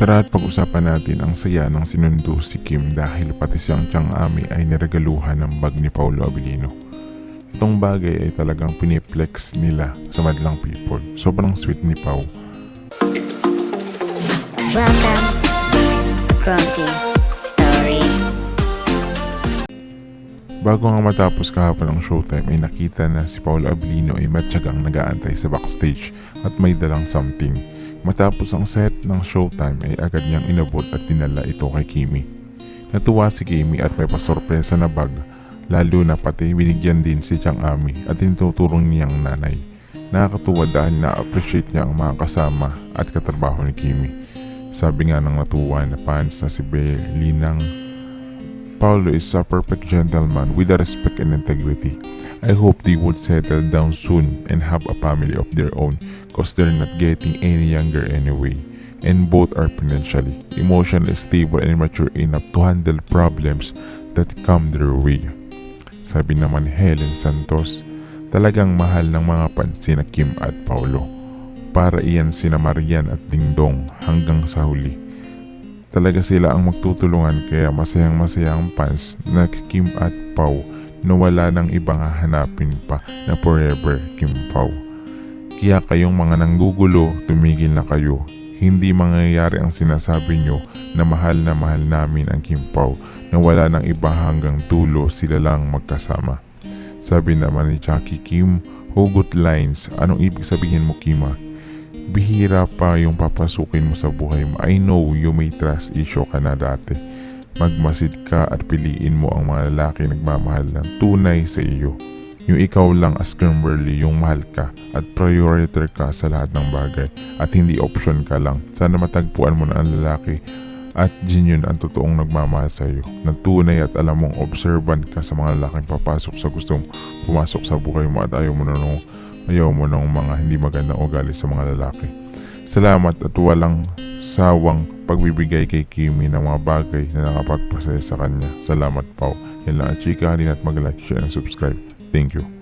Tara at pag-usapan natin ang saya ng sinundo si Kim dahil pati siyang Chang Ami ay niregaluhan ng bag ni Paulo Abilino. Itong bagay ay talagang piniplex nila sa madlang people. Sobrang sweet ni Pau. Welcome, Clumsy Story. Bago nga matapos kahapon ang showtime ay nakita na si Paulo Abilino ay matyagang nag-aantay sa backstage at may dalang something. Matapos ang set ng showtime ay agad niyang inabot at dinala ito kay Kimi. Natuwa si Kimi at may pasorpresa na bag lalo na pati binigyan din si Chang Ami at tinuturong niyang nanay. Nakakatuwa dahil na-appreciate niya ang mga kasama at katrabaho ni Kimi. Sabi nga ng natuwa na fans na si Belinang Paulo is a perfect gentleman with a respect and integrity. I hope they would settle down soon and have a family of their own cause they're not getting any younger anyway. And both are financially, emotionally stable and mature enough to handle problems that come their way. Sabi naman Helen Santos, talagang mahal ng mga pansin na Kim at Paulo. Para iyan sina Marian at Dingdong hanggang sa huli. Talaga sila ang magtutulungan kaya masayang masaya ang fans na Kim at Pau na wala nang ibang hahanapin pa na forever Kim Pau. Kaya kayong mga nanggugulo, tumigil na kayo. Hindi mangyayari ang sinasabi nyo na mahal na mahal namin ang Kim Pau na wala nang iba hanggang tulo sila lang magkasama. Sabi naman ni Jackie Kim, hugot lines, anong ibig sabihin mo Kima? bihira pa yung papasukin mo sa buhay mo. I know you may trust issue ka na dati. Magmasid ka at piliin mo ang mga lalaki nagmamahal ng tunay sa iyo. Yung ikaw lang as Kimberly yung mahal ka at priority ka sa lahat ng bagay at hindi option ka lang. Sana matagpuan mo na ang lalaki at genuine ang totoong nagmamahal sa iyo. Na tunay at alam mong observant ka sa mga lalaking papasok sa gustong pumasok sa buhay mo at ayaw mo na nung ayaw mo ng mga hindi magandang ugali sa mga lalaki. Salamat at walang sawang pagbibigay kay Kimi ng mga bagay na nakapagpasaya sa kanya. Salamat po. Yan lang at chika, halina at mag-like, share, and subscribe. Thank you.